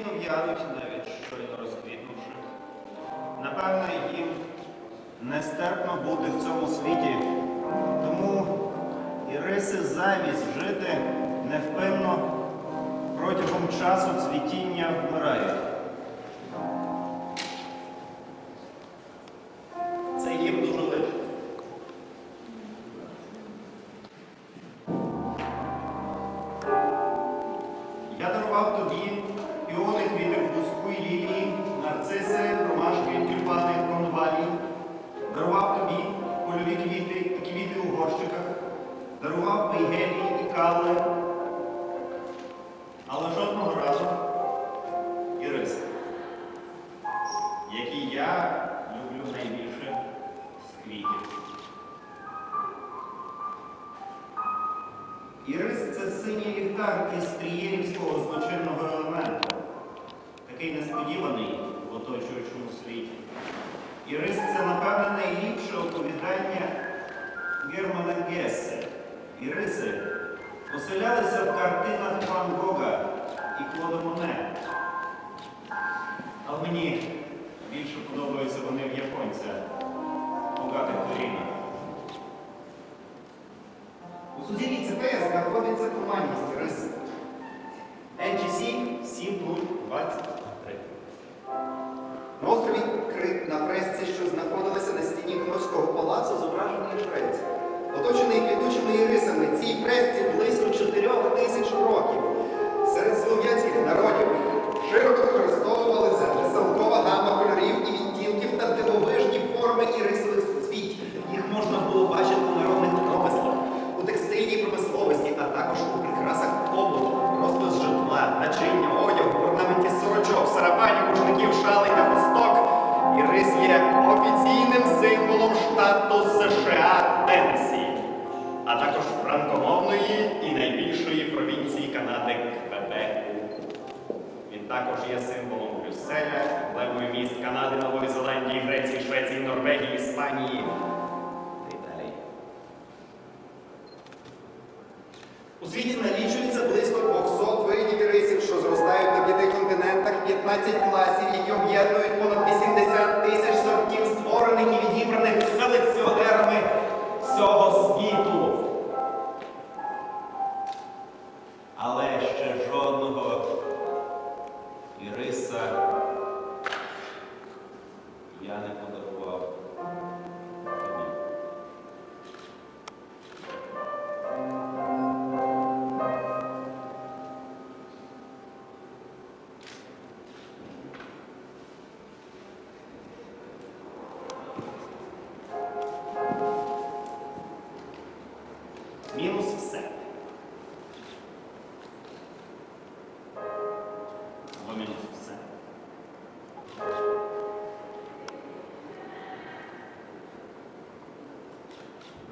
постійно в'януть, навіть щойно розквітнувши. Напевно, їм нестерпно бути в цьому світі. Тому іриси замість жити невпинно протягом часу цвітіння вмирають. Дарував вейгелії і кали. Але жодного разу іриси, які я люблю найбільше з квітів. Ірис це синій ліхтар із трієрівського злочинного елементу, такий несподіваний в оточуючому світі. Ірис це, напевне, найліпше оповідання Германа Гессе. Іриси оселялися в картинах Ван Гога і Клода Моне. Але мені більше подобаються вони в японця Богатих Коріна. У сусідній ЦПС знаходиться командність риси. NGC 7023. Теннессі, а також франкомовної і найбільшої провінції Канади Квебеку. Він також є символом Брюсселя, емблемою міст Канади, Нової Зеландії, Греції, Швеції, Норвегії, Іспанії. У світі налічується близько 200 видів ірисів, що зростають на п'яти континентах, 15 класів, які об'єднують понад 80 тисяч сортів, створених і відібраних селекціонерами всього світу. Але ще жодного іриса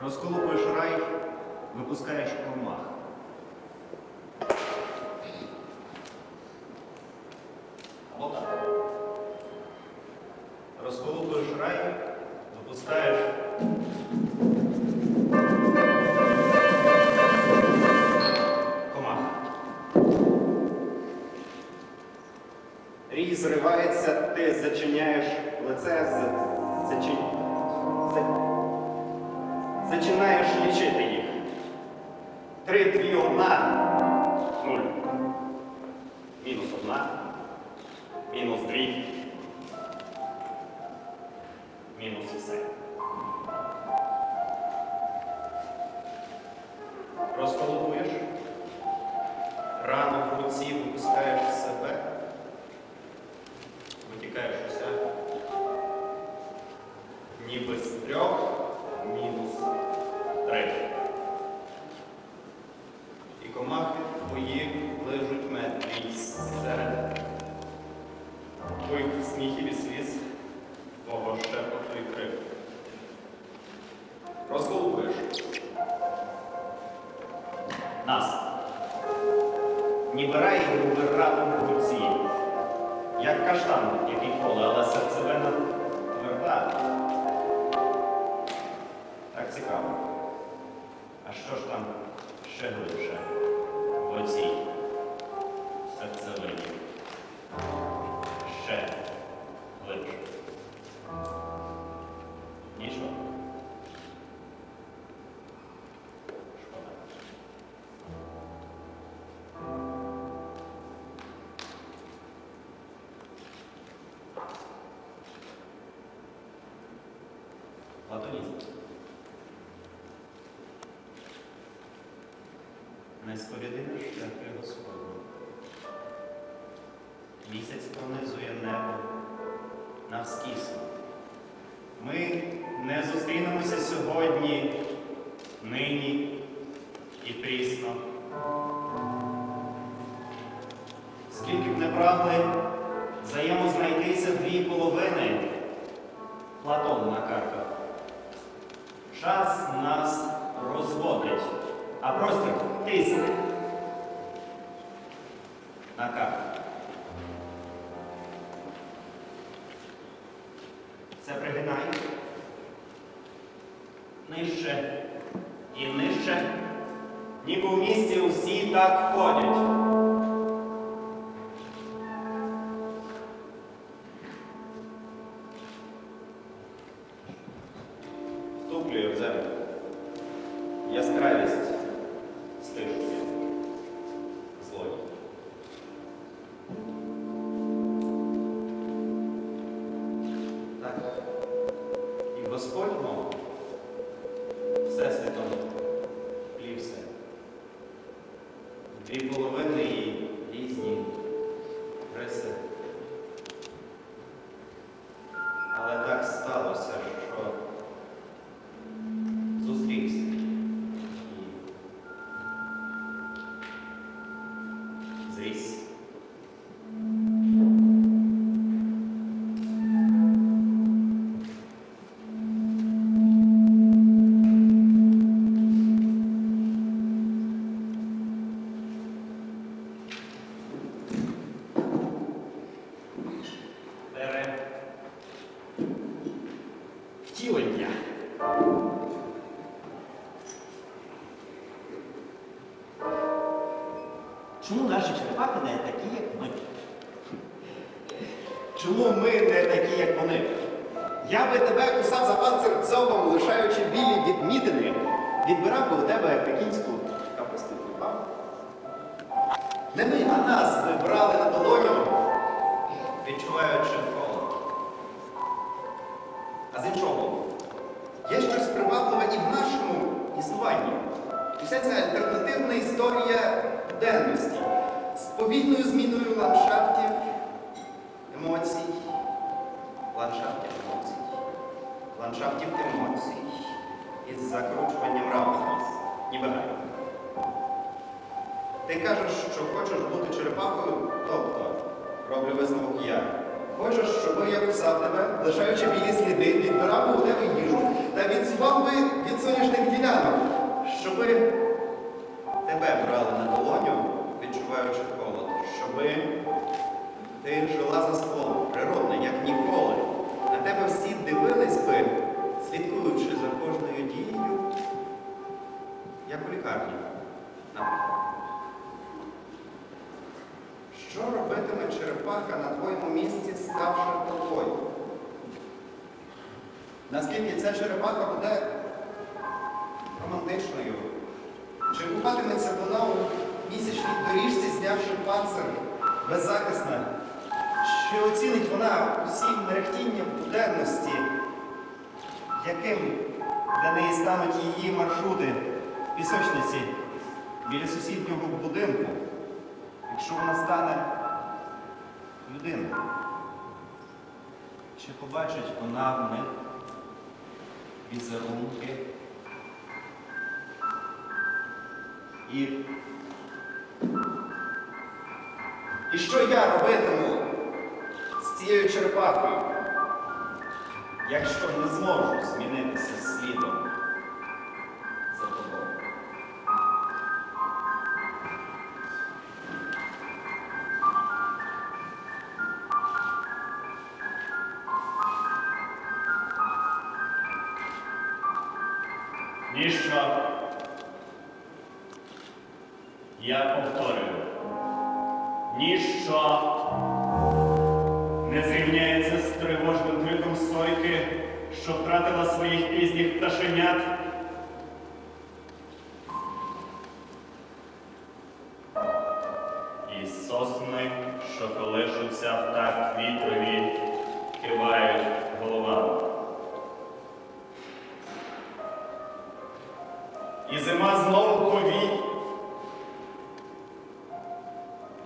Розколупуєш рай, випускаєш комах. Або так. Розколупуєш рай, випускаєш комах. Рій зривається, ти зачиняєш лице, з, зачи, зачинаєш лічити їх. Три, дві, одна, нуль. Мінус одна, мінус дві, мінус все. Розколупуєш, рану в руці випускаєш себе витікаєш уся. Ніби з трьох мінус 3. А що ж там ще глибше сповідини шляхи Місяць пронизує небо навскісно. Ми не зустрінемося сьогодні, нині і прісно. Скільки б не прагли взаємознайтися дві половини Платон на картах. Час нас розводить, а простір тисне на карту. Це пригинай. Нижче і нижче, ніби в місті усі так ходять. І Не ми, а нас ви брали на долоню, Відчуваючи холод. а з іншого боку, є щось привабливе і в нашому існуванні. І вся ця альтернативна історія денності з повільною зміною ландшафтів, емоцій, ландшафтів емоцій, ландшафтів емоцій із закручуванням рамок, ніби гай. Ти кажеш, що хочеш бути черепахою, тобто, роблю висновок я. Хочеш, щоб я кусав тебе, лишаючи білі сліди, відбирав би у тебе їжу та відсував би від сонячних ділянок, щоби тебе брали на долоню, відчуваючи холод, щоби ти жила за склом, природна, як ніколи. На тебе всі дивились би, слідкуючи за кожною дією, як у лікарні, наприклад. Що робитиме черепаха на твоєму місці, ставши тобою? Наскільки ця черепаха буде романтичною? Чи купатиметься вона у місячній доріжці, знявши панцир беззахисна? Чи оцінить вона усі мерехтіння буденності, яким для неї стануть її маршрути в пісочниці біля сусіднього будинку? Якщо вона стане людиною? Чи побачить вона в них візерунки і, і що я робитиму з цією черепахою, якщо не зможу змінитися слідом Ніщо. Я повторюю. Ніщо не зрівняється з тривожним криком сойки, що втратила своїх пізніх пташенят.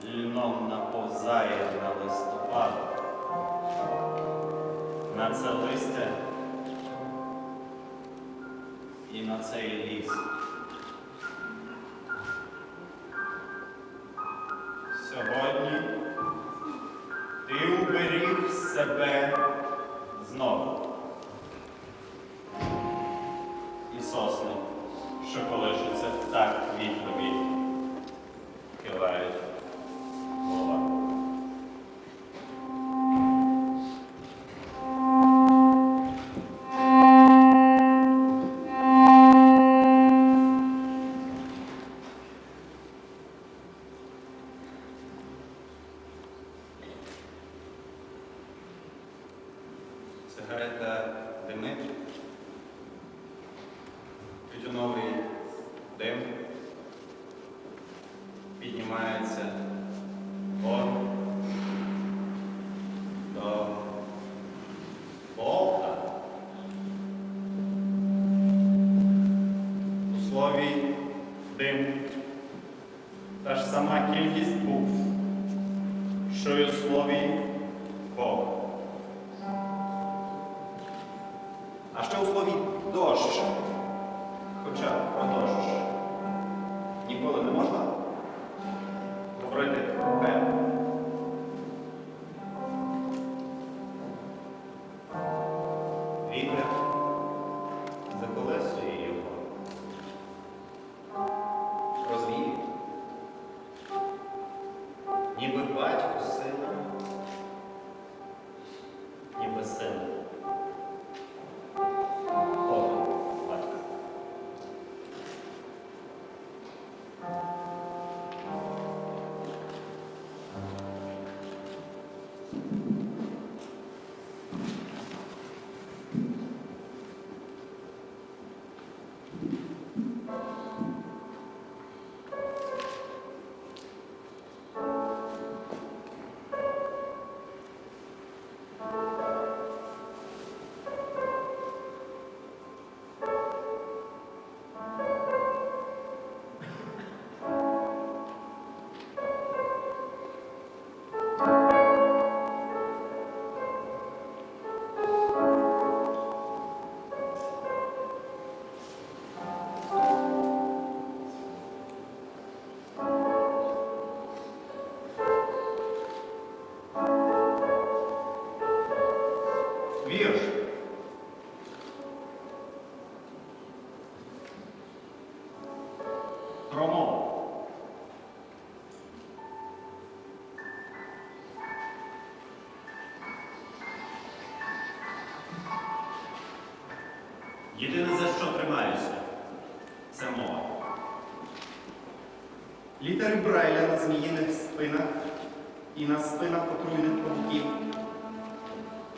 Льном наповзає на листопад. На це листя і на цей ліс. Сьогодні ти уберіг себе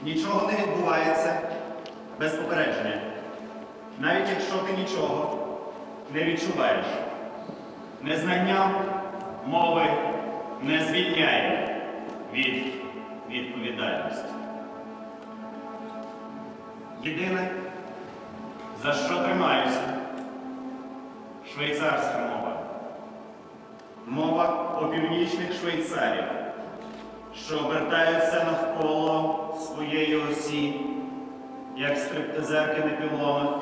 Нічого не відбувається без попередження. Навіть якщо ти нічого не відчуваєш. Незнання мови не звільняє від відповідальності. Єдине, за що тримаюся, швейцарська мова. Мова опівнічних швейцарів, що обертаються навколо своєї осі, як стриптизерки на пілонах.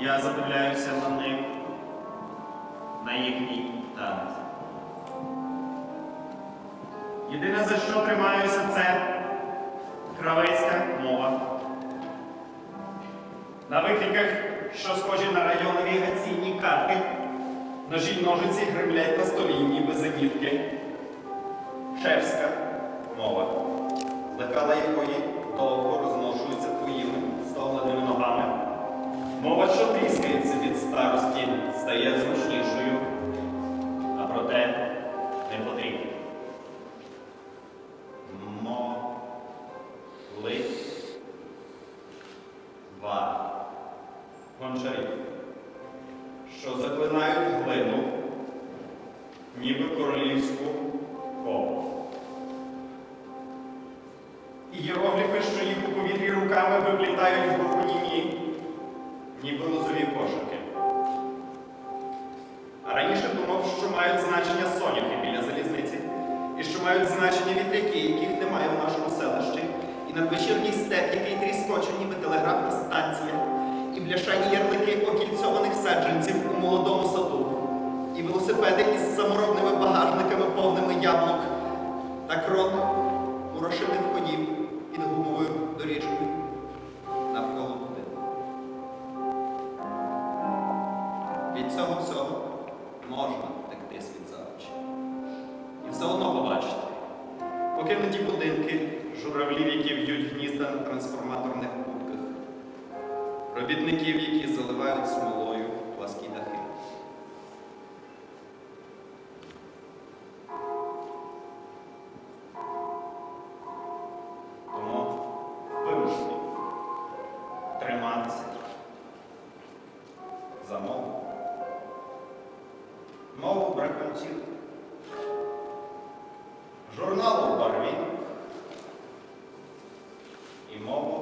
Я задивляюся на них, на їхній танець. Єдине, за що тримаюся, це кравецька мова. На викликах, що схожі на районові гаційні картки, ножі ножиці гремлять на столі, ніби зенітки. Шефська мова, лекала якої довго розношуються твоїми ставленими ногами. Мова, що тріскається від старості, стає зручнішою, а проте не потрібна. Раніше думав, що мають значення соняхи біля залізниці, і що мають значення вітряки, яких немає в нашому селищі, і надвечірній степ, який тріскоче, ніби телеграфна станція, і бляшані ярлики окільцьованих саджанців у молодому саду, і велосипеди із саморобними багажниками, повними яблук, та крот мурошиних ходів Покинуті будинки, журавлів, які в'ють гнізда на трансформаторних будках, робітників, які заливають смолою Amém? Imóvel